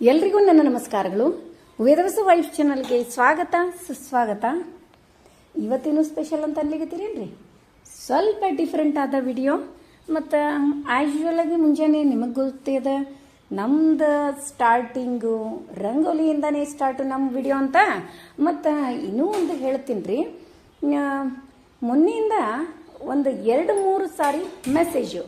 ಎಲ್ರಿಗೂ ನನ್ನ ನಮಸ್ಕಾರಗಳು. ವೇದವಸ ವೈಫ್ ಚಾನಲ್ಗೆ ಸ್ವಾಗತ, ಸುಸ್ವಾಗತ. ಇವತ್ತೇನು ಸ್ಪೆಷಲ್ ಅಂತ ಅನ್ಲಿಗತ್ತೀರೇನ್ರಿ ಸ್ವಲ್ಪ ಡಿಫ್ರೆಂಟ್ ಆದ ವಿಡಿಯೋ ಮತ್ತು ಆ್ಯೂಶ್ವಲ್ ಆಗಿ ಮುಂಜಾನೆ ನಿಮಗೆ ಗೊತ್ತಿದೆ ನಮ್ದು ಸ್ಟಾರ್ಟಿಂಗು ರಂಗೋಲಿಯಿಂದನೇ ಸ್ಟಾರ್ಟು ನಮ್ಮ ವಿಡಿಯೋ ಅಂತ. ಮತ್ತು ಇನ್ನೂ ಒಂದು ಹೇಳ್ತೀನಿ ರೀ ಮೊನ್ನೆಯಿಂದ ಒಂದು ಎರಡು ಮೂರು ಸಾರಿ ಮೆಸೇಜು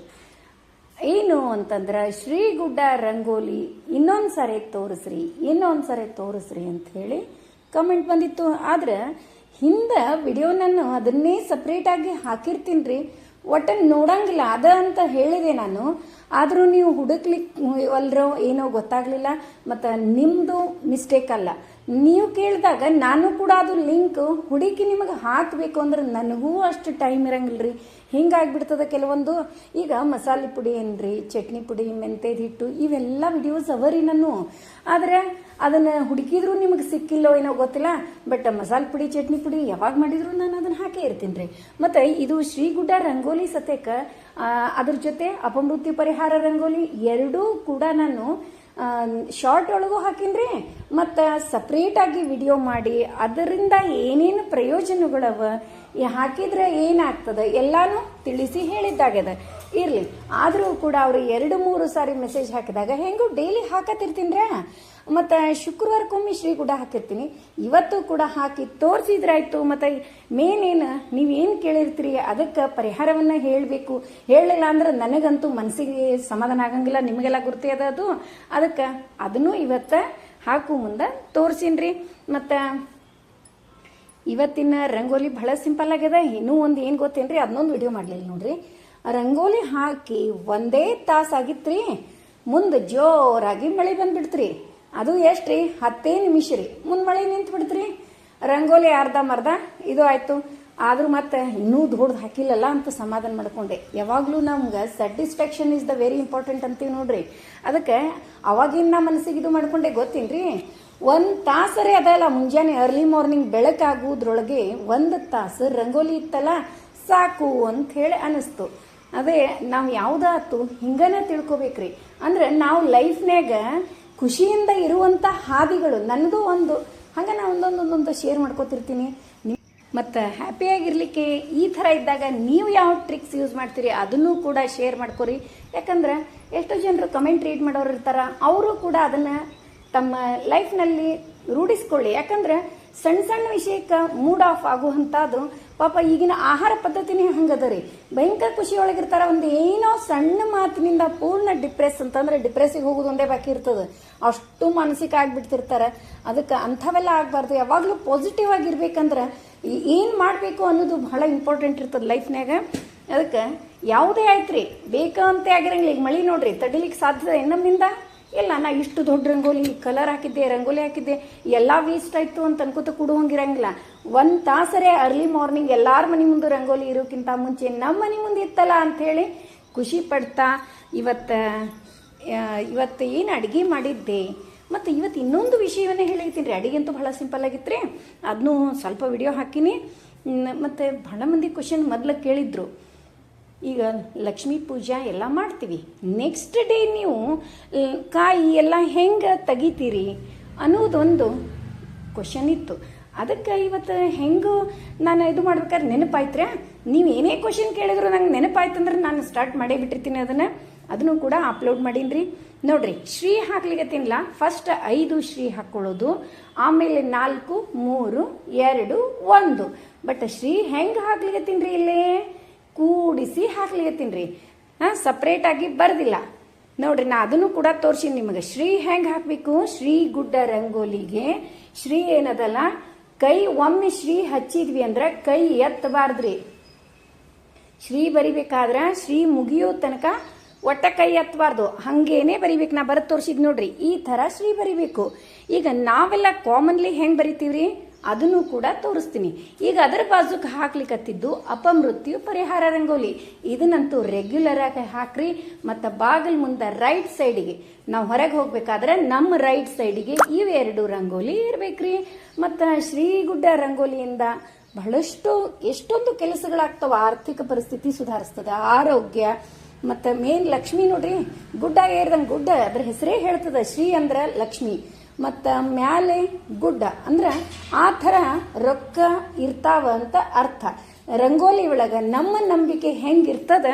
ಏನು ಅಂತಂದ್ರೆ, ಶ್ರೀಗುಡ್ಡ ರಂಗೋಲಿ ಇನ್ನೊಂದು ಸರಿ ತೋರಿಸ್ರಿ, ಇನ್ನೊಂದು ಸರಿ ತೋರಿಸ್ರಿ ಅಂತ ಹೇಳಿ ಕಮೆಂಟ್ ಬಂದಿತ್ತು. ಆದ್ರೆ, ಹಿಂದೆ ವಿಡಿಯೋ ನಾನು ಅದನ್ನೇ ಸಪ್ರೇಟ್ ಆಗಿ ಹಾಕಿರ್ತೀನಿ ರೀ ಒಟ್ಟು ನೋಡಂಗಿಲ್ಲ, ಅದ ಅಂತ ಹೇಳಿದೆ ನಾನು. ಆದರೂ ನೀವು ಹುಡುಕ್ಲಿಕ್ಕೆ ಅಲ್ರೋ, ಏನೋ ಗೊತ್ತಾಗ್ಲಿಲ್ಲ. ಮತ್ತು ನಿಮ್ಮದು ಮಿಸ್ಟೇಕ್ ಅಲ್ಲ. ನೀವು ಕೇಳಿದಾಗ ನಾನು ಕೂಡ ಅದು ಲಿಂಕ್ ಹುಡುಕಿ ನಿಮಗೆ ಹಾಕಬೇಕು ಅಂದ್ರೆ ನನಗೂ ಅಷ್ಟು ಟೈಮ್ ಇರಂಗಿಲ್ಲ ರೀ ಹಿಂಗಾಗ್ಬಿಡ್ತದೆ ಕೆಲವೊಂದು. ಈಗ ಮಸಾಲೆ ಪುಡಿ ಏನ್ರಿ, ಚಟ್ನಿ ಪುಡಿ, ಮೆಂತ್ಯದ ಹಿಟ್ಟು, ಇವೆಲ್ಲ ವಿಡಿಯೋಸ್ ಅವರಿ ನಾನು. ಆದರೆ ಅದನ್ನು ಹುಡುಕಿದ್ರು ನಿಮಗೆ ಸಿಕ್ಕಿಲ್ಲೋ ಏನೋ ಗೊತ್ತಿಲ್ಲ ಬಟ್ ಮಸಾಲೆ ಪುಡಿ, ಚಟ್ನಿ ಪುಡಿ ಯಾವಾಗ ಮಾಡಿದ್ರು ನಾನು ಅದನ್ನು ಹಾಕೇ ಇರ್ತೀನಿ ರೀ ಮತ್ತು ಇದು ಶ್ರೀಗುಡ್ಡ ರಂಗೋಲಿ ಸತೇಕ ಅದ್ರ ಜೊತೆ ಅಪಮೃತ್ಯು ಪರಿಹಾರ ರಂಗೋಲಿ ಎರಡೂ ಕೂಡ ನಾನು ಶಾರ್ಟ್ ಒಳಗೂ ಹಾಕಿನ್ರಿ, ಮತ್ತು ಸಪ್ರೇಟಾಗಿ ವಿಡಿಯೋ ಮಾಡಿ, ಅದರಿಂದ ಏನೇನು ಪ್ರಯೋಜನಗಳವ ಹಾಕಿದ್ರೆ ಏನಾಗ್ತದೆ, ಎಲ್ಲಾನು ತಿಳಿಸಿ ಹೇಳಿದ್ದಾಗ್ಯದ. ಇರಲಿ, ಆದರೂ ಕೂಡ ಅವರು ಎರಡು, ಮೂರು ಸಾರಿ ಮೆಸೇಜ್ ಹಾಕಿದಾಗ, ಹೆಂಗೂ ಡೈಲಿ ಹಾಕತಿರ್ತೀನ್ರ? ಮತ್ತು ಶುಕ್ರವಾರಕ್ಕೊಮ್ಮೆ ಕೂಡ ಹಾಕಿರ್ತೀನಿ. ಇವತ್ತು ಕೂಡ ಹಾಕಿ ತೋರಿಸಿದ್ರಾಯ್ತು. ಮತ್ತು ಮೇನ್ ಏನು ನೀವೇನು ಕೇಳಿರ್ತೀರಿ? ಅದಕ್ಕೆ ಪರಿಹಾರವನ್ನು ಹೇಳಬೇಕು. ಹೇಳಲಿಲ್ಲ ಅಂದ್ರೆ ನನಗಂತೂ ಮನಸ್ಸಿಗೆ ಸಮಾಧಾನ ಆಗಂಗಿಲ್ಲ. ನಿಮಗೆಲ್ಲ ಗುರ್ತಿ ಅದ ಅದು. ಅದಕ್ಕೆ ಅದನ್ನು ಇವತ್ತು ಹಾಕು ಮುಂದೆ ತೋರಿಸಿನ್ರಿ. ಮತ್ತು ಇವತ್ತಿನ ರಂಗೋಲಿ ಬಹಳ ಸಿಂಪಲ್ ಆಗ್ಯದ. ಇನ್ನೂ ಒಂದು ಏನು ಗೊತ್ತೇನ್ರಿ? ಅದನ್ನೊಂದು ವಿಡಿಯೋ ಮಾಡಲಿಲ್ಲ ನೋಡ್ರಿ. ರಂಗೋಲಿ ಹಾಕಿ ಒಂದೇ ತಾಸು ಆಗಿತ್ರಿ ಮುಂದೆ ಜೋರಾಗಿ ಮಳೆ ಬಂದ್ಬಿಡ್ತ್ರಿ. ಅದು ಎಷ್ಟ್ರಿ? ಹತ್ತೇ ನಿಮಿಷ ರೀ. ಮುಂದೆ ಮಳೆ ನಿಂತು ಬಿಡ್ತ್ರಿ. ರಂಗೋಲಿ ಅರ್ಧ ಮರ್ಧ. ಇದು ಆಯ್ತು. ಆದ್ರೂ ಮತ್ತೆ ಇನ್ನೂ ದೊಡ್ಡದು ಹಾಕಿಲ್ಲಲ್ಲ ಅಂತ ಸಮಾಧಾನ ಮಾಡ್ಕೊಂಡೆ. ಯಾವಾಗಲೂ ನಮ್ಗೆ satisfaction is the very important ಅಂತೀವಿ ನೋಡ್ರಿ. ಅದಕ್ಕೆ ಅವಾಗಿನ ನಾ ಮನಸ್ಸಿಗೆ ಇದು ಮಾಡ್ಕೊಂಡೆ, ಗೊತ್ತೇನ್ರಿ? ಒಂದು ತಾಸರೇ ಅದಲ್ಲ ಮುಂಜಾನೆ ಅರ್ಲಿ ಮಾರ್ನಿಂಗ್ ಬೆಳಕಾಗುವುದ್ರೊಳಗೆ ಒಂದು ತಾಸು ರಂಗೋಲಿ ಇತ್ತಲ್ಲ, ಸಾಕು ಅಂತ ಹೇಳಿ ಅನಿಸ್ತು. ಅದೇ ನಾವು ಯಾವುದಾತು ಹಿಂಗನ ತಿಳ್ಕೊಬೇಕ್ರಿ. ಅಂದ್ರೆ ನಾವು ಲೈಫ್ನ್ಯಾಗ ಖುಷಿಯಿಂದ ಇರುವಂಥ ಹಾದಿಗಳು, ನನಗೂ ಒಂದು. ಹಂಗೆ ನಾನು ಒಂದೊಂದು ಒಂದೊಂದು ಶೇರ್ ಮಾಡ್ಕೋತಿರ್ತೀನಿ. ಮತ್ತು ಹ್ಯಾಪಿಯಾಗಿರ್ಲಿಕ್ಕೆ ಈ ಥರ ಇದ್ದಾಗ ನೀವು ಯಾವ ಟ್ರಿಕ್ಸ್ ಯೂಸ್ ಮಾಡ್ತೀರಿ, ಅದನ್ನು ಕೂಡ ಶೇರ್ ಮಾಡ್ಕೊರಿ. ಯಾಕಂದ್ರೆ ಎಷ್ಟೋ ಜನರು ಕಮೆಂಟ್ ರೀಡ್ ಮಾಡೋರು ಇರ್ತಾರೆ, ಅವರು ಕೂಡ ಅದನ್ನು ತಮ್ಮ ಲೈಫ್ನಲ್ಲಿ ರೂಢಿಸ್ಕೊಳ್ಳಿ. ಯಾಕಂದ್ರೆ ಸಣ್ಣ ಸಣ್ಣ ವಿಷಯಕ್ಕೆ ಮೂಡ್ ಆಫ್ ಆಗುವಂಥದ್ದು ಪಾಪ ಈಗಿನ ಆಹಾರ ಪದ್ಧತಿನೇ ಹಂಗದ ರೀ ಭಯಂಕರ ಖುಷಿಯೊಳಗಿರ್ತಾರ ಒಂದು ಏನೋ ಸಣ್ಣ ಮಾತಿನಿಂದ ಪೂರ್ಣ ಡಿಪ್ರೆಸ್ ಅಂತಂದ್ರೆ ಡಿಪ್ರೆಸ್ಸಿಗೆ ಹೋಗೋದು ಒಂದೇ ಬಾಕಿ ಇರ್ತದೆ. ಅಷ್ಟು ಮಾನಸಿಕ ಆಗ್ಬಿಡ್ತಿರ್ತಾರೆ. ಅದಕ್ಕೆ ಅಂಥವೆಲ್ಲ ಆಗಬಾರ್ದು. ಯಾವಾಗಲೂ ಪಾಸಿಟಿವ್ ಆಗಿರ್ಬೇಕಂದ್ರೆ ಏನು ಮಾಡಬೇಕು ಅನ್ನೋದು ಬಹಳ ಇಂಪಾರ್ಟೆಂಟ್ ಇರ್ತದೆ ಲೈಫ್ನಾಗ ಅದಕ್ಕೆ ಯಾವುದೇ ಆಯ್ತು ರೀ ಬೇಕಂತೆ ಆಗಿರಂಗಿಲ್ಲ. ಈಗ ಮಳೆ ನೋಡ್ರಿ, ತಡಿಲಿಕ್ಕೆ ಸಾಧ್ಯತೆ ನಮ್ಮಿಂದ? ಇಲ್ಲ, ನಾ ಇಷ್ಟು ದೊಡ್ಡ ರಂಗೋಲಿ ಕಲರ್ ಹಾಕಿದ್ದೆ, ರಂಗೋಲಿ ಹಾಕಿದ್ದೆ, ಎಲ್ಲ ವೇಸ್ಟ್ ಆಯಿತು ಅಂತ ಅನ್ಕೋತ ಕೊಡುವಂಗಿರಂಗಿಲ್ಲ ಒಂದು ತಾಸರೇ ಅರ್ಲಿ ಮಾರ್ನಿಂಗ್ ಎಲ್ಲರ ಮನೆ ಮುಂದೆ ರಂಗೋಲಿ ಇರೋಕ್ಕಿಂತ ಮುಂಚೆ ನಮ್ಮ ಮನೆ ಮುಂದೆ ಇತ್ತಲ್ಲ ಅಂಥೇಳಿ ಖುಷಿ ಪಡ್ತಾ ಇವತ್ತು ಇವತ್ತು ಏನು ಅಡುಗೆ ಮಾಡಿದ್ದೆ? ಮತ್ತು ಇವತ್ತು ಇನ್ನೊಂದು ವಿಷಯವನ್ನೇ ಹೇಳಿರ್ತೀನಿ ರೀ. ಅಡುಗೆ ಅಂತೂ ಭಾಳ ಸಿಂಪಲ್ ಆಗಿತ್ತು ರೀ ಅದನ್ನೂ ಸ್ವಲ್ಪ ವಿಡಿಯೋ ಹಾಕಿನಿ. ಮತ್ತು ಭಾಳ ಮಂದಿ ಕ್ವಶನ್ ಮೊದಲು ಕೇಳಿದ್ರು. ಈಗ ಲಕ್ಷ್ಮೀ ಪೂಜಾ ಎಲ್ಲ ಮಾಡ್ತೀವಿ. ನೆಕ್ಸ್ಟ್ ಡೇ ನೀವು ಕಾಯಿ ಎಲ್ಲ ಹೆಂಗೆ ತೆಗಿತೀರಿ ಅನ್ನೋದೊಂದು ಕ್ವಶನ್ ಇತ್ತು. ಅದಕ್ಕೆ ಇವತ್ತು ಹೆಂಗೂ ನಾನು ಇದು ಮಾಡ್ಬೇಕಾದ್ರೆ ನೆನಪಾಯ್ತ್ರ? ನೀವು ಏನೇ ಕ್ವಶನ್ ಕೇಳಿದ್ರು ನಂಗೆ ನೆನಪಾಯ್ತು ಅಂದ್ರೆ ನಾನು ಸ್ಟಾರ್ಟ್ ಮಾಡೇ ಬಿಟ್ಟಿರ್ತೀನಿ ಅದನ್ನು. ಅದನ್ನು ಕೂಡ ಅಪ್ಲೋಡ್ ಮಾಡೀನಿ ನೋಡ್ರಿ, ಶ್ರೀ ಹಾಕ್ಲಿಗತ್ತಿನಲ್ಲ ಫಸ್ಟ್ ಐದು ಶ್ರೀ ಹಾಕ್ಕೊಳ್ಳೋದು ಆಮೇಲೆ ನಾಲ್ಕು, ಮೂರು, ಎರಡು, ಒಂದು. ಬಟ್ ಶ್ರೀ ಹೆಂಗೆ ತಿನ್ರಿ ಇಲ್ಲೇ? ಕೂಡಿಸಿ ಹಾಕ್ಲಿಗತ್ತೀನಿ ರೀ. ಹಾಂ ಸಪ್ರೇಟಾಗಿ ಬರ್ದಿಲ್ಲ. ನೋಡ್ರಿ, ನಾ ಅದನ್ನು ಕೂಡ ತೋರಿಸಿ ನಿಮಗೆ. ಶ್ರೀ ಹೆಂಗೆ ಹಾಕಬೇಕು? ಶ್ರೀ ಗುಡ್ಡ ರಂಗೋಲಿಗೆ. ಶ್ರೀ ಏನದಲ್ಲ? ಕೈ ಒಮ್ಮೆ ಶ್ರೀ ಹಚ್ಚಿದ್ವಿ ಅಂದ್ರೆ ಕೈ ಎತ್ತಬಾರ್ದ್ರಿ. ಶ್ರೀ ಬರಿಬೇಕಾದ್ರೆ ಶ್ರೀ ಮುಗಿಯೋ ತನಕ ಒಟ್ಟ ಕೈ ಎತ್ತಬಾರ್ದು. ಹಂಗೇನೆ ಬರಿಬೇಕು. ನಾ ಬರೆದು ತೋರಿಸಿದ್ ನೋಡ್ರಿ. ಈ ತರ ಶ್ರೀ ಬರಿಬೇಕು. ಈಗ ನಾವೆಲ್ಲ ಕಾಮನ್ಲಿ ಹೆಂಗ್ ಬರಿತೀವ್ರಿ? ಅದನ್ನು ಕೂಡ ತೋರಿಸ್ತೀನಿ. ಈಗ ಅದರ ಬಾಜುಕ್ ಹಾಕ್ಲಿಕ್ಕತ್ತಿದ್ದು ಅಪಮೃತ್ಯು ಪರಿಹಾರ ರಂಗೋಲಿ. ಇದನ್ನಂತೂ ರೆಗ್ಯುಲರ್ ಆಗಿ ಹಾಕ್ರಿ. ಮತ್ತು ಬಾಗಿಲ್ ಮುಂದೆ ರೈಟ್ ಸೈಡಿಗೆ ನಾವು ಹೊರಗೆ ಹೋಗ್ಬೇಕಾದ್ರೆ ನಮ್ಮ ರೈಟ್ ಸೈಡಿಗೆ ಇವೆರಡು ರಂಗೋಲಿ ಇರ್ಬೇಕ್ರಿ. ಮತ್ತು ಶ್ರೀಗುಡ್ಡ ರಂಗೋಲಿಯಿಂದ ಬಹಳಷ್ಟು ಎಷ್ಟೊಂದು ಕೆಲಸಗಳಾಗ್ತವೆ. ಆರ್ಥಿಕ ಪರಿಸ್ಥಿತಿ ಸುಧಾರಿಸ್ತದೆ, ಆರೋಗ್ಯ. ಮತ್ತು ಮೇನ್ ಲಕ್ಷ್ಮಿ ನೋಡ್ರಿ. ಗುಡ್ಡ ಏರ್ದಂಗೆ ಗುಡ್ಡ ಅದ್ರ ಹೆಸರೇ ಹೇಳ್ತದ ಶ್ರೀ ಅಂದ್ರ ಲಕ್ಷ್ಮಿ. ಮತ್ತು ಮ್ಯಾಲೆ ಗುಡ್ಡ. ಅಂದ್ರೆ ಆ ಥರ ರೊಕ್ಕ ಇರ್ತಾವ ಅಂತ ಅರ್ಥ. ರಂಗೋಲಿ ಒಳಗೆ ನಮ್ಮ ನಂಬಿಕೆ ಹೆಂಗಿರ್ತದ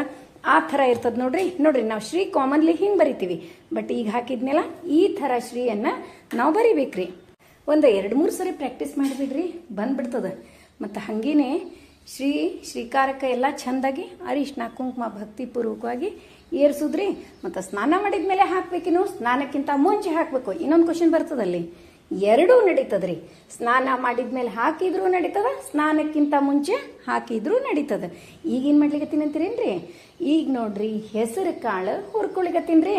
ಆ ಥರ ಇರ್ತದೆ ನೋಡ್ರಿ. ನೋಡ್ರಿ, ನಾವು ಶ್ರೀ ಕಾಮನ್ಲಿ ಹಿಂಗೆ ಬರಿತೀವಿ. ಬಟ್ ಈಗ ಹಾಕಿದ್ಮೇಲೆ ಈ ಥರ ಶ್ರೀಯನ್ನ ನಾವು ಬರಿಬೇಕ್ರಿ. ಒಂದು ಎರಡು ಮೂರು ಸರಿ ಪ್ರಾಕ್ಟೀಸ್ ಮಾಡಿಬಿಡ್ರಿ, ಬಂದ್ಬಿಡ್ತದೆ. ಮತ್ತು ಹಂಗೇನೆ ಶ್ರೀ ಶ್ರೀಕಾರಕ್ಕೆ ಎಲ್ಲ ಚಂದಾಗಿ ಅರಿಶಿನ, ಕುಂಕುಮ ಭಕ್ತಿಪೂರ್ವಕವಾಗಿ ಏರ್ಸುದ್ರಿ. ಮತ್ತು ಸ್ನಾನ ಮಾಡಿದ ಮೇಲೆ ಹಾಕ್ಬೇಕಿನ್ನು ಸ್ನಾನಕ್ಕಿಂತ ಮುಂಚೆ ಹಾಕಬೇಕು. ಇನ್ನೊಂದು ಕ್ವಶನ್ ಬರ್ತದಲ್ಲಿ ಎರಡೂ ನಡೀತದ್ರಿ. ಸ್ನಾನ ಮಾಡಿದ ಮೇಲೆ ಹಾಕಿದ್ರೂ ನಡೀತದ, ಸ್ನಾನಕ್ಕಿಂತ ಮುಂಚೆ ಹಾಕಿದ್ರೂ ನಡೀತದ. ಈಗೇನು ಮಾಡ್ಲಿಕ್ಕೆ ಅಂತೀರೇನ್ರಿ? ಈಗ ನೋಡ್ರಿ, ಹೆಸರು, ಕಾಳು ಹುರ್ಕೊಳಿಕತ್ತೀನ್ರಿ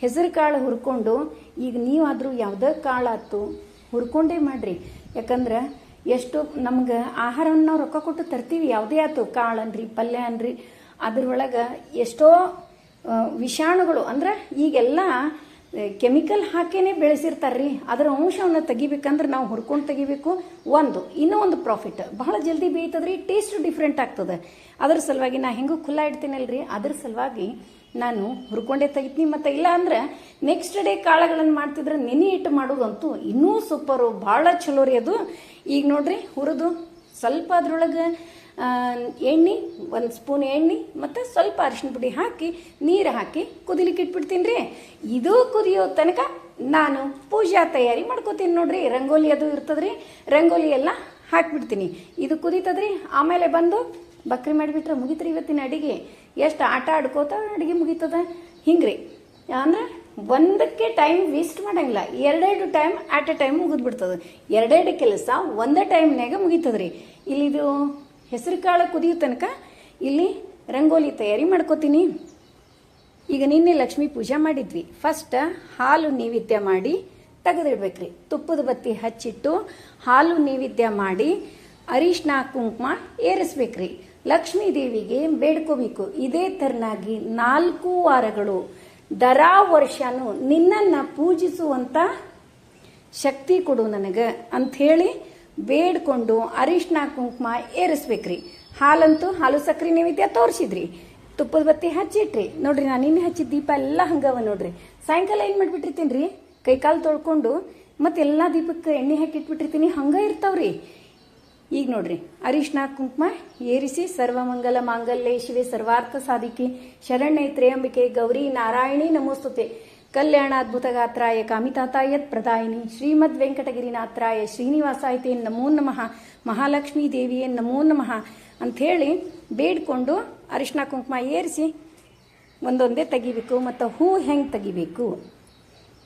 ಹೆಸರು, ಕಾಳು ಹುರ್ಕೊಂಡು, ಈಗ ನೀವಾದರೂ ಯಾವುದೇ ಕಾಳಾತು ಹುರ್ಕೊಂಡೇ ಮಾಡ್ರಿ. ಯಾಕಂದ್ರೆ ಎಷ್ಟು ನಮ್ಗೆ ಆಹಾರವನ್ನು ನಾವು ರೊಕ್ಕ ಕೊಟ್ಟು ತರ್ತೀವಿ, ಯಾವುದೇ ಆಯ್ತು ಕಾಳು ಅನ್ರಿ, ಪಲ್ಯ ಅನ್ರಿ, ಅದ್ರೊಳಗೆ ಎಷ್ಟೋ ವಿಷಾಣುಗಳು, ಅಂದ್ರೆ ಈಗೆಲ್ಲ ಕೆಮಿಕಲ್ ಹಾಕೇನೆ ಬೆಳೆಸಿರ್ತಾರ್ರಿ. ಅದರ ಅಂಶವನ್ನು ತೆಗಿಬೇಕಂದ್ರೆ ನಾವು ಹುರ್ಕೊಂಡು ತೆಗಿಬೇಕು. ಒಂದು, ಇನ್ನೂ ಒಂದು ಪ್ರಾಫಿಟ್ ಬಹಳ ಜಲ್ದಿ ಬೇಯ್ತದ್ರಿ ಟೇಸ್ಟ್ ಡಿಫ್ರೆಂಟ್ ಆಗ್ತದೆ. ಅದ್ರ ಸಲುವಾಗಿ ನಾ ಹೆಂಗೂ ಖುಲ್ಲ ಇಡ್ತೀನಲ್ರಿ. ಅದ್ರ ಸಲುವಾಗಿ ನಾನು ಹುರ್ಕೊಂಡೇ ತೆಗಿತೀನಿ. ಮತ್ತು ಇಲ್ಲ ಅಂದ್ರೆ ನೆಕ್ಸ್ಟ್ ಡೇ ಕಾಳುಗಳನ್ನು ಮಾಡ್ತಿದ್ರೆ ನೆನೆ ಇಟ್ಟು ಮಾಡೋದಂತೂ ಇನ್ನೂ ಸೂಪರು ಭಾಳ ಚಲೋ ರೀ ಅದು. ಈಗ ನೋಡ್ರಿ ಹುರಿದು ಸ್ವಲ್ಪ ಅದ್ರೊಳಗೆ ಎಣ್ಣೆ, ಒಂದು ಸ್ಪೂನ್ ಎಣ್ಣೆ ಮತ್ತು ಸ್ವಲ್ಪ ಅರಿಶಿನ ಪುಡಿ ಹಾಕಿ, ನೀರು ಹಾಕಿ ಕುದಿಲಿಕ್ಕೆ ಇಟ್ಬಿಡ್ತೀನಿ ರೀ. ಇದು ಕುದಿಯೋ ತನಕ ನಾನು ಪೂಜಾ ತಯಾರಿ ಮಾಡ್ಕೋತೀನಿ ನೋಡ್ರಿ. ರಂಗೋಲಿ ಅದು ಇರ್ತದ್ರಿ ರಂಗೋಲಿ ಎಲ್ಲ ಹಾಕ್ಬಿಡ್ತೀನಿ. ಇದು ಕುದೀತದ್ರಿ ಆಮೇಲೆ ಬಂದು ಬಕ್ರಿ ಮಾಡಿಬಿಟ್ರೆ ಮುಗಿತ್ರಿ ಇವತ್ತಿನ ಅಡಿಗೆ. ಎಷ್ಟು ಆಟ ಆಡ್ಕೋತ ಅಡಿಗೆ ಮುಗೀತದ? ಹಿಂಗ್ರಿ. ಅಂದ್ರೆ ಒಂದಕ್ಕೆ ಟೈಮ್ ವೇಸ್ಟ್ ಮಾಡಂಗಿಲ್ಲ. ಎರಡೆರಡು ಟೈಮ್ ಆಟ್ ಎ ಟೈಮ್ ಮುಗಿದ್ಬಿಡ್ತದೆ. ಎರಡೆರಡು ಕೆಲಸ ಒಂದೇ ಟೈಮ್ನಾಗ ಮುಗೀತದ್ರಿ. ಇಲ್ಲಿ ಇದು ಹೆಸರು ಕಾಳು ಕುದಿಯೋ ತನಕ ಇಲ್ಲಿ ರಂಗೋಲಿ ತಯಾರಿ ಮಾಡ್ಕೋತೀನಿ. ಈಗ ನಿನ್ನೆ ಲಕ್ಷ್ಮೀ ಪೂಜೆ ಮಾಡಿದ್ವಿ. ಫಸ್ಟ್ ಹಾಲು ನೈವೇದ್ಯ ಮಾಡಿ ತೆಗೆದಿಡ್ಬೇಕ್ರಿ. ತುಪ್ಪದ ಬತ್ತಿ ಹಚ್ಚಿಟ್ಟು ಹಾಲು ನೈವೇದ್ಯ ಮಾಡಿ ಅರಿಶಿನ ಕುಂಕುಮ ಏರಿಸ್ಬೇಕ್ರಿ. ಲಕ್ಷ್ಮೀ ದೇವಿಗೆ ಬೇಡ್ಕೋಬೇಕು. ಇದೇ ತರನಾಗಿ ನಾಲ್ಕು ವಾರಗಳು ದರಾ ವರ್ಷನೂ ನಿನ್ನನ್ನು ಪೂಜಿಸುವಂಥ ಶಕ್ತಿ ಕೊಡು ನನಗೆ ಅಂಥೇಳಿ ಬೇಡ್ಕೊಂಡು ಅರಿಶಿನ ಕುಂಕುಮ ಏರಿಸ್ಬೇಕ್ರಿ. ಹಾಲಂತೂ ಹಾಲು ಸಕ್ರೆ ನೈವೇದ್ಯ ತೋರಿಸಿದ್ರಿ. ತುಪ್ಪದ ಬತ್ತಿ ಹಚ್ಚಿಟ್ರಿ. ನೋಡ್ರಿ ನಾನು ನಿನ್ನೆ ಹಚ್ಚಿದ ದೀಪ ಎಲ್ಲ ಹಂಗವ ನೋಡ್ರಿ. ಸಾಯಂಕಾಲ ಏನು ಮಾಡಿಬಿಟ್ಟಿರ್ತೀನಿ ರೀ ಕೈಕಾಲು ತೊಳ್ಕೊಂಡು ಮತ್ತೆ ಎಲ್ಲ ದೀಪಕ್ಕೆ ಎಣ್ಣೆ ಹಾಕಿ ಇಟ್ಬಿಟ್ಟಿರ್ತೀನಿ. ಹಂಗ ಇರ್ತಾವ್ರಿ. ಈಗ ನೋಡ್ರಿ ಅರಿಶಿನ ಕುಂಕುಮ ಏರಿಸಿ ಸರ್ವಮಂಗಲ ಮಾಂಗಲ್ಯ ಶಿವೆ ಸರ್ವಾರ್ಥ ಸಾಧಿಕೆ, ಶರಣ್ಯ ತ್ರಯಂಬಿಕೆ ಗೌರಿ ನಾರಾಯಣಿ ನಮೋಸ್ತುತೆ. ಕಲ್ಯಾಣ ಅದ್ಭುತ ಗಾತ್ರಾಯ ಕಾಮಿತಾತಾಯತ್ ಪ್ರದಾಯಿನಿ. ಶ್ರೀಮದ್ ವೆಂಕಟಗಿರಿನಾಥರಾಯ ಶ್ರೀನಿವಾಸಾಯತೆ ನಮೋ ನಮಃ. ಮಹಾಲಕ್ಷ್ಮೀ ದೇವಿಯೇ ನಮೋ ನಮಃ ಅಂಥೇಳಿ ಬೇಡ್ಕೊಂಡು ಅರಿಶಿನ ಕುಂಕುಮ ಏರಿಸಿ ಒಂದೊಂದೇ ತೆಗಿಬೇಕು ಮತ್ತು ಹೂ ಹೆಂಗೆ ತೆಗಿಬೇಕು.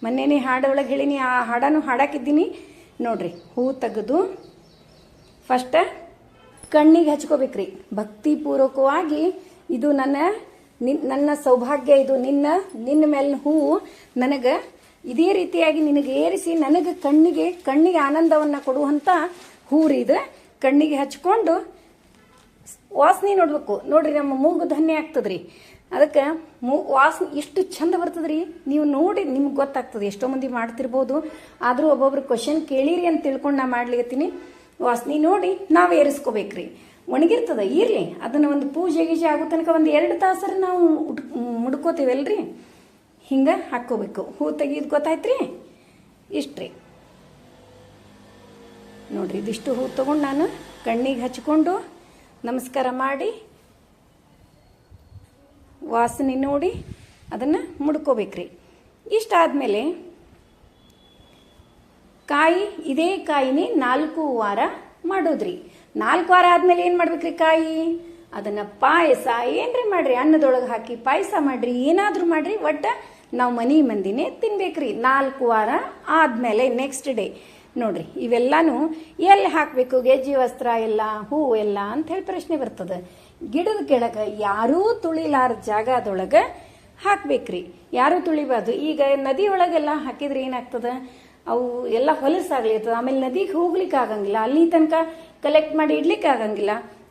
ಮೊನ್ನೆನೆ ಹಾಡೊಳಗೆ ಹೇಳಿನಿ, ಆ ಹಾಡನ್ನು ಹಾಡಾಕಿದ್ದೀನಿ. ನೋಡ್ರಿ, ಹೂ ತೆಗೆದು ಫಸ್ಟ ಕಣ್ಣಿಗೆ ಹಚ್ಕೋಬೇಕ್ರಿ. ಭಕ್ತಿಪೂರ್ವಕವಾಗಿ ಇದು ನನ್ನ ನಿನ್ ನನ್ನ ಸೌಭಾಗ್ಯ ಇದು. ನಿನ್ನ ನಿನ್ನ ಮೇಲಿನ ಹೂವು ನನಗೆ ಇದೇ ರೀತಿಯಾಗಿ ನಿನಗೆ ಏರಿಸಿ ನನಗೆ ಕಣ್ಣಿಗೆ ಕಣ್ಣಿಗೆ ಆನಂದವನ್ನು ಕೊಡುವಂಥ ಹೂರಿ ಇದು. ಕಣ್ಣಿಗೆ ಹಚ್ಕೊಂಡು ವಾಸನೆ ನೋಡ್ಬೇಕು. ನೋಡ್ರಿ ನಮ್ಮ ಮೂಗು ಧನ್ಯ ಆಗ್ತದ್ರಿ. ಅದಕ್ಕೆ ಮೂ ವಾಸನೆ ಎಷ್ಟು ಚಂದ ಬರ್ತದ್ರಿ. ನೀವು ನೋಡಿ ನಿಮ್ಗೆ ಗೊತ್ತಾಗ್ತದೆ. ಎಷ್ಟೋ ಮಂದಿ ಮಾಡ್ತಿರ್ಬೋದು. ಆದರೂ ಒಬ್ಬೊಬ್ರು ಕ್ವಶನ್ ಕೇಳಿರಿ ಅಂತ ತಿಳ್ಕೊಂಡು ನಾ ಮಾಡ್ಲಿಕತ್ತೀನಿ. ವಾಸನೆ ನೋಡಿ ನಾವು ಏರಿಸ್ಕೋಬೇಕ್ರಿ. ಒಣಗಿರ್ತದ, ಇರ್ಲಿ. ಅದನ್ನ ಒಂದು ಪೂಜೆ ಗೀಜೆ ಆಗೋ ತನಕ ಒಂದು ಎರಡು ತಾಸರ ನಾವು ಉಟ್, ಮುಡ್ಕೋತೀವಲ್ರಿ? ಹಿಂಗೆ ಹಾಕ್ಕೋಬೇಕು. ಹೂ ತೆಗಿಯೋದು ಗೊತ್ತಾಯ್ತ್ರಿ? ಇಷ್ಟ್ರಿ. ನೋಡ್ರಿ, ಇದಿಷ್ಟು ಹೂ ತಗೊಂಡು ನಾನು ಕಣ್ಣಿಗೆ ಹಚ್ಕೊಂಡು ನಮಸ್ಕಾರ ಮಾಡಿ, ವಾಸನೆ ನೋಡಿ ಅದನ್ನು ಮುಡ್ಕೋಬೇಕ್ರಿ. ಇಷ್ಟಾದಮೇಲೆ ಕಾಯಿ, ಇದೇ ಕಾಯಿನೇ ನಾಲ್ಕು ವಾರ ಮಾಡೋದ್ರಿ. ನಾಲ್ಕು ವಾರ ಆದ್ಮೇಲೆ ಏನು ಮಾಡ್ಬೇಕ್ರಿ ಕಾಯಿ? ಅದನ್ನ ಪಾಯಸ ಏನ್ರಿ ಮಾಡ್ರಿ? ಅನ್ನದೊಳಗೆ ಹಾಕಿ ಪಾಯಸ ಮಾಡ್ರಿ, ಏನಾದರೂ ಮಾಡ್ರಿ, ಒಟ್ಟ ನಾವು ಮನಿ ಮಂದಿನೇ ತಿನ್ಬೇಕ್ರಿ. ನಾಲ್ಕು ವಾರ ಆದ್ಮೇಲೆ ನೆಕ್ಸ್ಟ್ ಡೇ ನೋಡ್ರಿ, ಇವೆಲ್ಲಾನು ಎಲ್ಲಿ ಹಾಕಬೇಕು? ಗೆಜ್ಜೆ ವಸ್ತ್ರ ಎಲ್ಲ, ಹೂ ಎಲ್ಲ ಅಂತ ಹೇಳಿ ಪ್ರಶ್ನೆ ಬರ್ತದೆ. ಗಿಡದ ಕೆಳಗೆ ಯಾರೂ ತುಳಿಲಾರ ಜಾಗದೊಳಗೆ ಹಾಕ್ಬೇಕ್ರಿ. ಯಾರೂ ತುಳಿಬಾರ್ದು. ಈಗ ನದಿ ಒಳಗೆಲ್ಲ ಹಾಕಿದ್ರೆ ಏನಾಗ್ತದ? ಅವು ಎಲ್ಲ ಹೊಲಸಾಗ್ಲಿರ್ತದ ಆಮೇಲೆ ನದಿಗೆ ಹೋಗ್ಲಿಕ್ಕೆ ಆಗಂಗಿಲ್ಲ ಅಲ್ಲಿ ತನಕ ಕಲೆಕ್ಟ್ ಮಾಡಿ ಇಡ್ಲಿಕ್ಕೆ ಆಗಂಗಿಲ್ಲ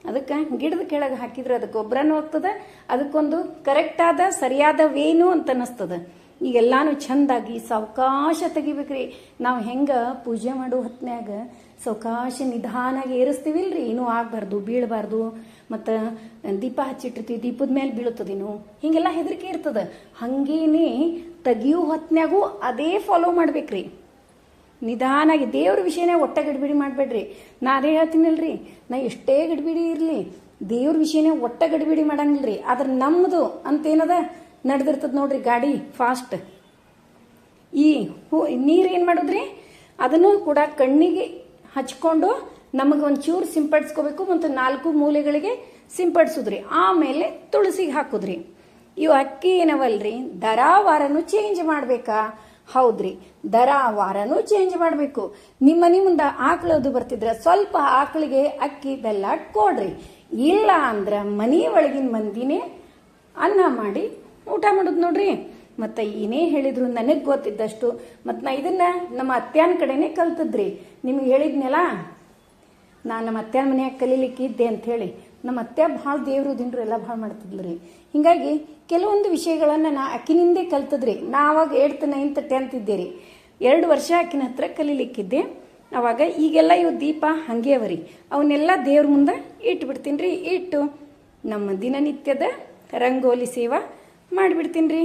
ಅದಕ್ಕೆ ಗಿಡದ ಕೆಳಗೆ ಹಾಕಿದ್ರೆ ಅದು ಗೊಬ್ಬರನೂ ಹೋಗ್ತದ ಅದಕ್ಕೊಂದು ಕರೆಕ್ಟ್ ಆದ ಸರಿಯಾದ ವೇನು ಅಂತ ಅನಿಸ್ತದ ಈಗೆಲ್ಲಾನು ಚಂದಾಗಿ ಸಾವಕಾಶ ತೆಗಿಬೇಕ್ರಿ. ನಾವು ಹೆಂಗೆ ಪೂಜೆ ಮಾಡೋ ಹೊತ್ನ್ಯಾಗ ಸಾವಕಾಶ ನಿಧಾನಾಗಿ ಏರಿಸ್ತೀವಿಲ್ರಿ. ಏನೂ ಆಗಬಾರ್ದು, ಬೀಳಬಾರ್ದು. ಮತ್ತು ದೀಪ ಹಚ್ಚಿಟ್ಟಿರ್ತೀವಿ, ದೀಪದ ಮೇಲೆ ಬೀಳುತ್ತದೇನು ಹೀಗೆಲ್ಲ ಹೆದರಿಕೆ ಇರ್ತದೆ. ಹಂಗೇನೆ ತೆಗಿಯೋ ಹೊತ್ನ್ಯಾಗೂ ಅದೇ ಫಾಲೋ ಮಾಡ್ಬೇಕ್ರಿ. ನಿಧಾನಾಗಿ, ದೇವ್ರ ವಿಷಯನೇ ಒಟ್ಟ ಗಡಿಬಿಡಿ ಮಾಡಬೇಡ್ರಿ. ನಾನೇ ಹೇಳ್ತೀನಿಲ್ರಿ, ನಾ ಎಷ್ಟೇ ಗಡಿಬಿಡಿ ಇರಲಿ, ದೇವ್ರ ವಿಷಯನೇ ಒಟ್ಟ ಗಡಿಬಿಡಿ ಮಾಡಂಗಿಲ್ರಿ. ಆದ್ರೆ ನಮ್ಮದು ಅಂತೇನದ ನಡೆದಿರ್ತದ ನೋಡ್ರಿ ಗಾಡಿ ಫಾಸ್ಟ್ ಈ ಹೂ, ನೀರು ಏನು ಮಾಡೋದ್ರಿ, ಅದನ್ನು ಕೂಡ ಕಣ್ಣಿಗೆ ಹಚ್ಕೊಂಡು ನಮಗೆ ಒಂದು ಚೂರು ಸಿಂಪಡಿಸ್ಕೋಬೇಕು ಮತ್ತು ನಾಲ್ಕು ಮೂಲೆಗಳಿಗೆ ಸಿಂಪಡಿಸಿದ್ರಿ. ಆಮೇಲೆ ತುಳಸಿಗೆ ಹಾಕುದ್ರಿ. ಇವು ಅಕ್ಕಿ ಏನವಲ್ರಿ ದರಾವಾರನು ಚೇಂಜ್ ಮಾಡಬೇಕಾ? ಹೌದ್ರಿ. ದರ ವಾರನೂ ಚೇಂಜ್ ಮಾಡಬೇಕು. ನಿಮ್ಮ ಮನೆ ಮುಂದೆ ಆಕಳದು ಬರ್ತಿದ್ರೆ ಸ್ವಲ್ಪ ಆಕಳಿಗೆ ಅಕ್ಕಿ, ಬೆಲ್ಲ ಕೊಡ್ರಿ. ಇಲ್ಲ ಅಂದ್ರೆ ಮನೆ ಒಳಗಿನ ಮಂದಿನೇ ಅನ್ನ ಮಾಡಿ ಊಟ ಮಾಡುದು ನೋಡ್ರಿ. ಮತ್ತು ಏನೇ ಹೇಳಿದ್ರು ನನಗೆ ಗೊತ್ತಿದ್ದಷ್ಟು ಮತ್ತು ನಾ ಇದನ್ನ ನಮ್ಮ ಅತ್ಯಾನ ಕಡೆನೇ ಕಲ್ತದ್ರಿ. ನಿಮ್ಗೆ ಹೇಳಿದ್ನಲ್ಲ ನಾನು ನಮ್ಮ ಅತ್ಯಾನ ಮನೆಯಾಗ ಕಲೀಲಿಕ್ಕೆ ಇದ್ದೆ ಅಂತ ಹೇಳಿ. ನಮ್ಮ ಅತ್ತೆ, ಭಾಳ ದೇವರು ದಿನರು ಎಲ್ಲ ಭಾಳ ಮಾಡ್ತಿದ್ಲು ರೀ. ಹಿಂಗಾಗಿ ಕೆಲವೊಂದು ವಿಷಯಗಳನ್ನು ನಾ ಅಕ್ಕಿನಿಂದೇ ಕಲ್ತದ್ರಿ. ನಾ ಅವಾಗ ಏಳ್ತ್, ನೈನ್ತ್ ಟೆಂತ್ ಇದ್ದೆ ರೀ. ಎರಡು ವರ್ಷ ಆಕಿನ ಹತ್ರ ಕಲೀಲಿಕ್ಕಿದ್ದೆ. ಅವಾಗ ಈಗೆಲ್ಲ ಇವು ದೀಪ ಹಂಗೆ ಅವರಿ ಅವನ್ನೆಲ್ಲ ದೇವ್ರ ಮುಂದೆ ಇಟ್ಬಿಡ್ತೀನಿ ರೀ. ಇಟ್ಟು ನಮ್ಮ ದಿನನಿತ್ಯದ ರಂಗೋಲಿ ಸೇವಾ ಮಾಡಿಬಿಡ್ತೀನಿ ರೀ.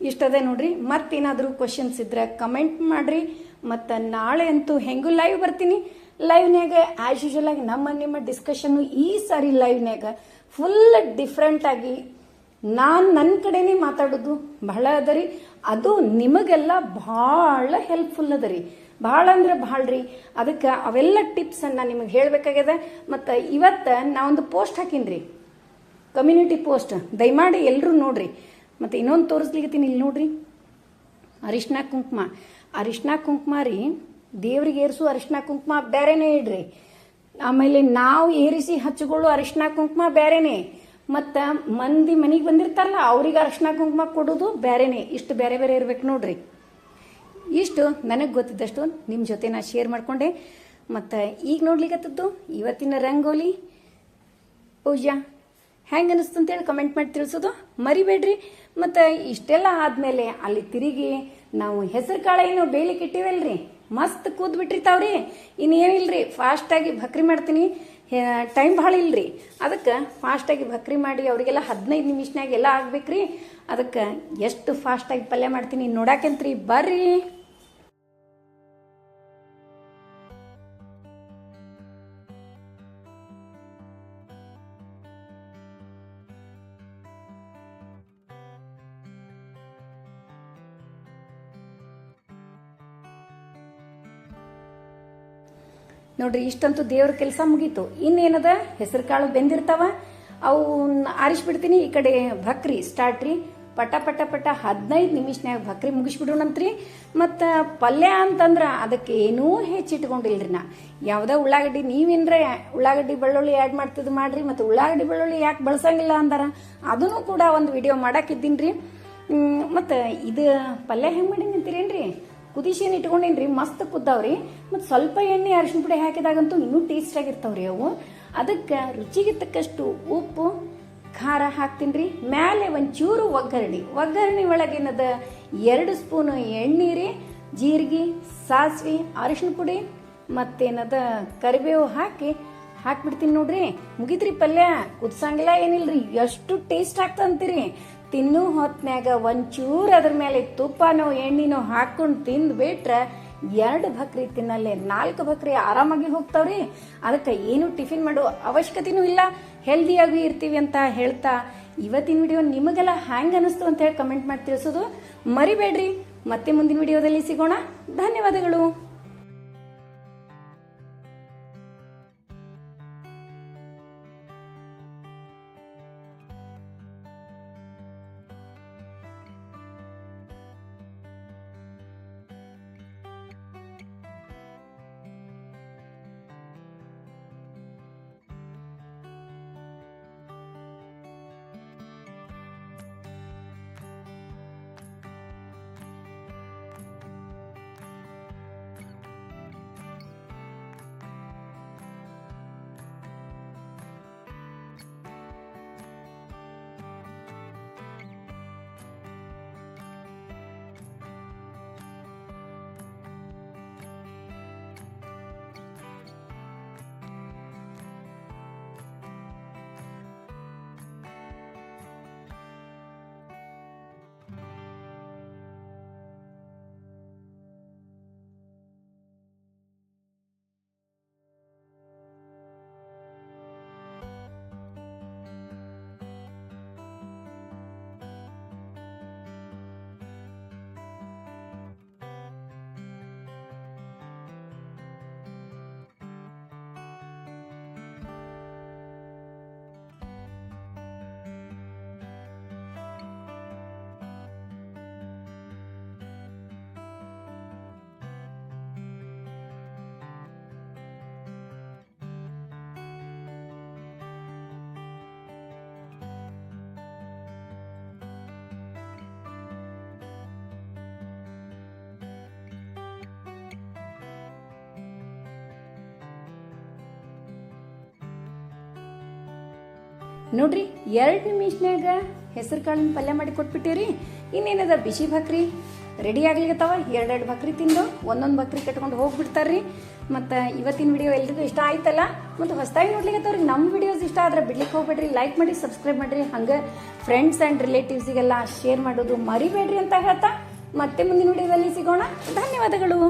ಇಷ್ಟದೇ ನೋಡ್ರಿ. ಮತ್ತೇನಾದರೂ ಕ್ವಶನ್ಸ್ ಇದ್ರೆ ಕಮೆಂಟ್ ಮಾಡಿರಿ. ಮತ್ತು ನಾಳೆ ಅಂತೂ ಹೆಂಗೂ ಲೈವ್ ಬರ್ತೀನಿ. ಲೈವ್ನ್ಯಾಗ ಆಸ್ ಯೂಶಲ್ ಆಗಿ ನಮ್ಮ, ನಿಮ್ಮ ಡಿಸ್ಕಷನ್ನು ಈ ಸಾರಿ ಲೈವ್ನ್ಯಾಗ ಫುಲ್ ಡಿಫ್ರೆಂಟ್ ಆಗಿ ನಾನು ನನ್ನ ಕಡೆನೇ ಮಾತಾಡೋದು ಬಹಳ ಅದ ರೀ. ಅದು ನಿಮಗೆಲ್ಲ ಭಾಳ ಹೆಲ್ಪ್ಫುಲ್ ಅದ ರೀ. ಭಾಳ ಅಂದ್ರೆ ಭಾಳ ರೀ. ಅದಕ್ಕೆ ಅವೆಲ್ಲ ಟಿಪ್ಸನ್ನು ನಿಮಗೆ ಹೇಳಬೇಕಾಗ್ಯದ. ಮತ್ತು ಇವತ್ತು ಒಂದು ಪೋಸ್ಟ್ ಹಾಕಿನ್ರಿ. ಕಮ್ಯುನಿಟಿ ಪೋಸ್ಟ್ ದಯಮಾಡಿ ಎಲ್ಲರೂ ನೋಡ್ರಿ. ಮತ್ತು ಇನ್ನೊಂದು ತೋರಿಸ್ಲಿಕ್ಕೆ ಇಲ್ಲಿ ನೋಡ್ರಿ. ಅರಿಶಿನ ಕುಂಕುಮ. ಅರಿಶಿನ ಕುಂಕುಮ ರೀ ದೇವ್ರಿಗೆ ಏರಿಸು ಅರಿಶಿನ ಕುಂಕುಮ ಬೇರೆನೇ ಇಡ್ರಿ. ಆಮೇಲೆ ನಾವು ಏರಿಸಿ ಹಚ್ಕೊಳ್ಳೋ ಅರಿಶಿನ ಕುಂಕುಮ ಬೇರೆನೇ ಮತ್ತು ಮಂದಿ ಮನೆಗೆ ಬಂದಿರ್ತಾರಲ್ಲ, ಅವ್ರಿಗೆ ಅರಿಶಿನ ಕುಂಕುಮ ಕೊಡೋದು ಬೇರೆನೇ ಇಷ್ಟು ಬೇರೆ ಬೇರೆ ಇರ್ಬೇಕು ನೋಡ್ರಿ. ಇಷ್ಟು ನನಗೆ ಗೊತ್ತಿದ್ದಷ್ಟು ನಿಮ್ಮ ಜೊತೆ ನಾ ಶೇರ್ ಮಾಡಿಕೊಂಡೆ. ಮತ್ತು ಈಗ ನೋಡ್ಲಿಕ್ಕತ್ತದ್ದು ಇವತ್ತಿನ ರಂಗೋಲಿ ಪೂಜಾ. ಹೆಂಗೆ ಅನಿಸ್ತು ಅಂತೇಳಿ ಕಮೆಂಟ್ ಮಾಡಿ ತಿಳಿಸೋದು ಮರಿಬೇಡ್ರಿ. ಮತ್ತು ಇಷ್ಟೆಲ್ಲ ಆದಮೇಲೆ ಅಲ್ಲಿ ತಿರುಗಿ ನಾವು ಹೆಸರು ಕಾಳು ಏನು ಬೇಯಲಿಕ್ಕೆ ಇಟ್ಟಿವಲ್ರಿ. ಮಸ್ತ್ ಕೂದ್ ಬಿಟ್ಟಿರ್ತಾವ್ರಿ ಇನ್ನೇನಿಲ್ರಿ ಫಾಸ್ಟಾಗಿ ಭಕ್ರಿ ಮಾಡ್ತೀನಿ. ಟೈಮ್ ಭಾಳ ಇಲ್ರಿ. ಅದಕ್ಕೆ ಫಾಸ್ಟಾಗಿ ಭಕ್ರಿ ಮಾಡಿ ಅವರಿಗೆಲ್ಲ ಹದಿನೈದು ನಿಮಿಷನಾಗ ಎಲ್ಲ ಆಗ್ಬೇಕ್ರಿ. ಅದಕ್ಕೆ ಎಷ್ಟು ಫಾಸ್ಟಾಗಿ ಪಲ್ಯ ಮಾಡ್ತೀನಿ ನೋಡಾಕಂತ್ರಿ. ಬರ್ರಿ. ನೋಡ್ರಿ, ಇಷ್ಟಂತೂ ದೇವ್ರ ಕೆಲಸ ಮುಗೀತು. ಇನ್ನೇನದ? ಹೆಸರು ಕಾಳು ಬೆಂದಿರ್ತಾವ. ಅವು ಆರಿಸ್ಬಿಡ್ತೀನಿ. ಈ ಕಡೆ ಭಕ್ರಿ ಸ್ಟಾರ್ಟ್ ರೀ. ಪಟ ಪಟ ಪಟ ಹದಿನೈದು ನಿಮಿಷನ್ಯಾಗ ಭಕ್ರಿ ಮುಗಿಸ್ಬಿಡೋಣಂತ್ರಿ. ಮತ್ತು ಪಲ್ಯ ಅಂತಂದ್ರೆ ಅದಕ್ಕೆ ಏನೂ ಹೆಚ್ಚಿಟ್ಕೊಂಡಿಲ್ರಿ ನಾ. ಯಾವುದೇ ಉಳ್ಳಾಗಡ್ಡಿ ನೀವೇನ್ರ ಉಳ್ಳಾಗಡ್ಡಿ ಬೆಳ್ಳುಳ್ಳಿ ಆ್ಯಡ್ ಮಾಡ್ತಿದ್ದು ಮಾಡ್ರಿ, ಮತ್ತು ಉಳ್ಳಾಗಡ್ಡಿ ಬೆಳ್ಳುಳ್ಳಿ ಯಾಕೆ ಬಳಸಂಗಿಲ್ಲ ಅಂದಾರ? ಅದನ್ನು ಕೂಡ ಒಂದು ವಿಡಿಯೋ ಮಾಡಾಕಿದ್ದೀನಿ ರೀ ಮತ್ತು ಇದು ಪಲ್ಯ ಹೆಂಗೆ ಮಾಡಿ ನಿಂತೀರೇನ್ರಿ ಕುದಿಸೇನು ಇಟ್ಕೊಂಡೇನ್ರಿ, ಮಸ್ತ್ ಕುದ್ದಾವ್ರಿ. ಮತ್ತು ಸ್ವಲ್ಪ ಎಣ್ಣೆ ಅರಿಶಿನ ಪುಡಿ ಹಾಕಿದಾಗಂತೂ ಇನ್ನೂ ಟೇಸ್ಟ್ ಆಗಿರ್ತಾವ್ರಿ ಅವು. ಅದಕ್ಕೆ ರುಚಿಗೆ ತಕ್ಕಷ್ಟು ಉಪ್ಪು, ಖಾರ ಹಾಕ್ತೀನಿ ರೀ ಮ್ಯಾಲೆ ಒಂಚೂರು ಒಗ್ಗರಣೆ. ಒಗ್ಗರಣೆ ಒಳಗೇನದ ಎರಡು ಸ್ಪೂನು ಎಣ್ಣೆ ರೀ, ಜೀರಿಗೆ, ಸಾಸಿವೆ ಅರಿಶಿನ ಪುಡಿ, ಮತ್ತೇನದ? ಕರಿಬೇವು ಹಾಕಿ ಹಾಕ್ಬಿಡ್ತೀನಿ ನೋಡ್ರಿ. ಮುಗಿತ್ರಿ ಪಲ್ಯ? ಕುದ್ಸಂಗಿಲ್ಲ ಏನಿಲ್ರಿ. ಎಷ್ಟು ಟೇಸ್ಟ್ ಆಗ್ತಂತೀರಿ ತಿನ್ನೋ ಹೊತ್ನ್ಯಾಗ ಒಂಚೂರು ಅದ್ರ ಮೇಲೆ ತುಪ್ಪನೋ, ಎಣ್ಣಿನೋ ಹಾಕೊಂಡು ತಿಂದು ಬಿಟ್ರೆ ಎರಡು ಭಕ್ರಿ ತಿನ್ನಲ್ಲೇ ನಾಲ್ಕು ಭಕ್ರಿ ಆರಾಮಾಗಿ ಹೋಗ್ತಾವ್ರಿ. ಅದಕ್ಕೆ ಏನು ಟಿಫಿನ್ ಮಾಡೋ ಅವಶ್ಯಕತೆನೂ ಇಲ್ಲ. ಹೆಲ್ದಿಯಾಗಿ ಇರ್ತೀವಿ ಅಂತ ಹೇಳ್ತಾ ಇವತ್ತಿನ ವಿಡಿಯೋ ನಿಮಗೆಲ್ಲ ಹ್ಯಾಂಗ್ ಅನಿಸ್ತು ಅಂತ ಹೇಳಿ ಕಮೆಂಟ್ ಮಾಡಿ ತಿಳಿಸೋದು ಮರಿಬೇಡ್ರಿ. ಮತ್ತೆ ಮುಂದಿನ ವಿಡಿಯೋದಲ್ಲಿ ಸಿಗೋಣ. ಧನ್ಯವಾದಗಳು. ನೋಡ್ರಿ, ಎರಡು ನಿಮಿಷನ್ಯಾಗ ಹೆಸರು ಕಾಳಿನ ಪಲ್ಯ ಮಾಡಿ ಕೊಟ್ಬಿಟ್ಟಿರಿ. ಇನ್ನೇನದ ಬಿಸಿ ಭಾಕ್ರಿ? ರೆಡಿ ಆಗ್ಲಿಕತ್ತಾವ? ಎರಡೆರಡು ಬಕ್ರಿ ತಿಂದು ಒಂದೊಂದು ಬಕ್ರಿ ಕಟ್ಕೊಂಡು ಹೋಗ್ಬಿಡ್ತಾರ್ರಿ. ಮತ್ತು ಇವತ್ತಿನ ವಿಡಿಯೋ ಎಲ್ರಿಗೂ ಇಷ್ಟ ಆಯ್ತಲ್ಲ? ಮತ್ತು ಹೊಸದಾಗಿ ನೋಡ್ಲಿಕ್ಕತ್ತವ್ರಿಗೆ ನಮ್ಮ ವಿಡಿಯೋಸ್ ಇಷ್ಟ ಆದ್ರೆ ಬಿಡ್ಲಿಕ್ಕೆ ಹೋಗ್ಬೇಡ್ರಿ. ಲೈಕ್ ಮಾಡಿ ಸಬ್ಸ್ಕ್ರೈಬ್ ಮಾಡ್ರಿ. ಹಂಗೆ ಫ್ರೆಂಡ್ಸ್ ಆ್ಯಂಡ್ ರಿಲೇಟಿವ್ಸಿಗೆಲ್ಲ ಶೇರ್ ಮಾಡೋದು ಮರಿಬೇಡ್ರಿ ಅಂತ ಹೇಳ್ತಾ ಮತ್ತೆ ಮುಂದಿನ ವಿಡಿಯೋದಲ್ಲಿ ಸಿಗೋಣ. ಧನ್ಯವಾದಗಳು.